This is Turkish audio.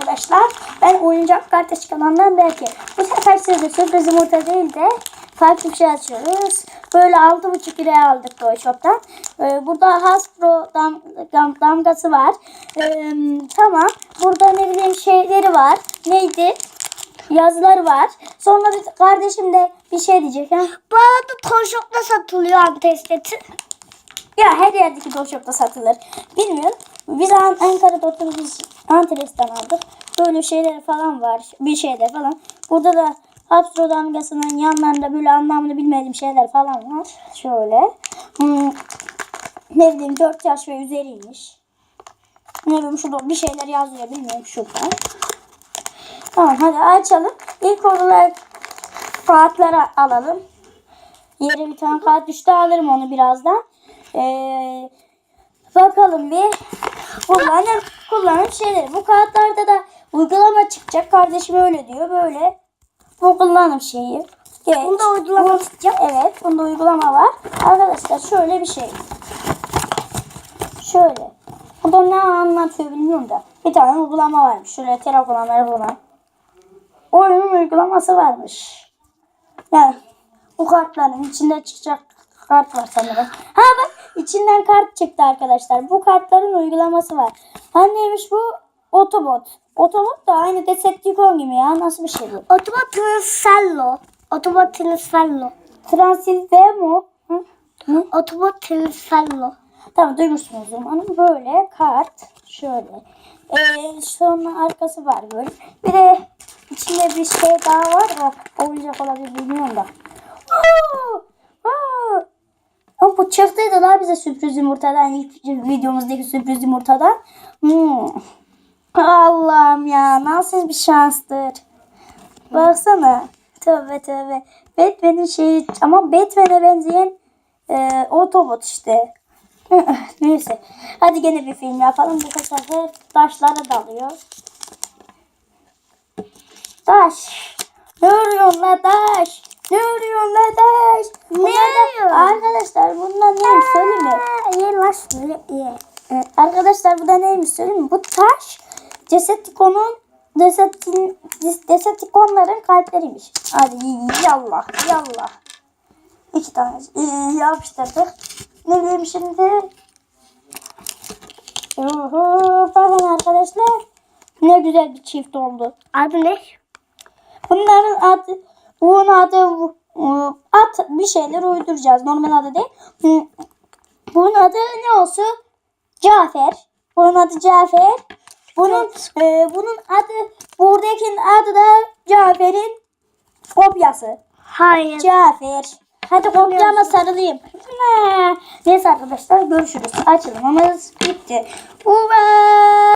arkadaşlar. Ben oyuncak kardeş kanalından belki. Bu sefer size sürpriz yumurta değil de farklı bir şey açıyoruz. Böyle 6,5 liraya aldık Toy Shop'tan. Ee, burada Hasbro dam, dam- damgası var. Ee, tamam. Burada ne bileyim şeyleri var. Neydi? Yazıları var. Sonra bir kardeşim de bir şey diyecek. Ha? Bu arada Toyshop'ta satılıyor antesteti. Ya her yerdeki Toy Shop'ta satılır. Bilmiyorum. Biz An- Ankara'da oturduğumuz için Antares'ten aldık. Böyle şeyleri falan var. Bir şeyler falan. Burada da Habsro damgasının yanlarında böyle anlamını bilmediğim şeyler falan var. Şöyle. Hmm, ne bileyim 4 yaş ve üzeriymiş. Ne bileyim şurada bir şeyler yazıyor bilmiyorum şurada. Tamam hadi açalım. İlk olarak kağıtları alalım. Yere bir tane kağıt düştü alırım onu birazdan. Ee, bakalım bir kullanım kullanım şeyleri. Bu kağıtlarda da uygulama çıkacak. Kardeşim öyle diyor. Böyle bu kullanım şeyi. Geç. Bunda uygulama Bu- Evet. Bunda uygulama var. Arkadaşlar şöyle bir şey. Şöyle. Bu da ne anlatıyor bilmiyorum da. Bir tane uygulama varmış. Şöyle telefona telefona. Oyunun uygulaması varmış. Yani bu kartların içinde çıkacak kart var sanırım. Ha bak içinden kart çıktı arkadaşlar. Bu kartların uygulaması var. Ha neymiş bu? Otobot. Otobot da aynı Decepticon gibi ya. Nasıl bir şey bu? Otomatik Sello. Otomatik Sello. Transilve mu? Hı? Hı? Otomatik Sello. Tamam duymuşsunuz umarım. Böyle kart. Şöyle. Ee, sonra arkası var böyle. Bir de içinde bir şey daha var. Bak oyuncak olabilir bilmiyorum da. Oo! Ama bu çıktıydı la bize sürpriz yumurtadan. ilk videomuzdaki sürpriz yumurtadan. Hmm. Allah'ım ya nasıl bir şanstır. Baksana. Tövbe tövbe. Batman'in şeyi ama Batman'e benzeyen e, Autobot işte. Neyse. Hadi gene bir film yapalım. Bu sefer taşlara dalıyor. Taş. Ne arıyorsun la taş? Ne arıyorsun? Bunlar da- arıyorum? Arkadaşlar bunlar neymiş söyleyeyim mi? Ye lan şöyle ye. Evet, arkadaşlar bu da neymiş söyleyeyim mi? Bu taş Decepticon'un Deceptin, Decepticonların kalpleriymiş. Hadi yallah yallah. İki tane ee, yapıştırdık. Ne bileyim şimdi? Yuhu, bakın arkadaşlar. Ne güzel bir çift oldu. Adı ne? Bunların adı, bunun adı ıı, at bir şeyler uyduracağız. Normal adı değil. Bunun adı ne olsun? Cafer. Bunun adı Cafer. Bunun e, bunun adı buradakinin adı da Cafer'in kopyası. Hayır. Cafer. Hadi kopyama sarılayım. Ne? Neyse arkadaşlar görüşürüz. Açılımımız bitti. Uva!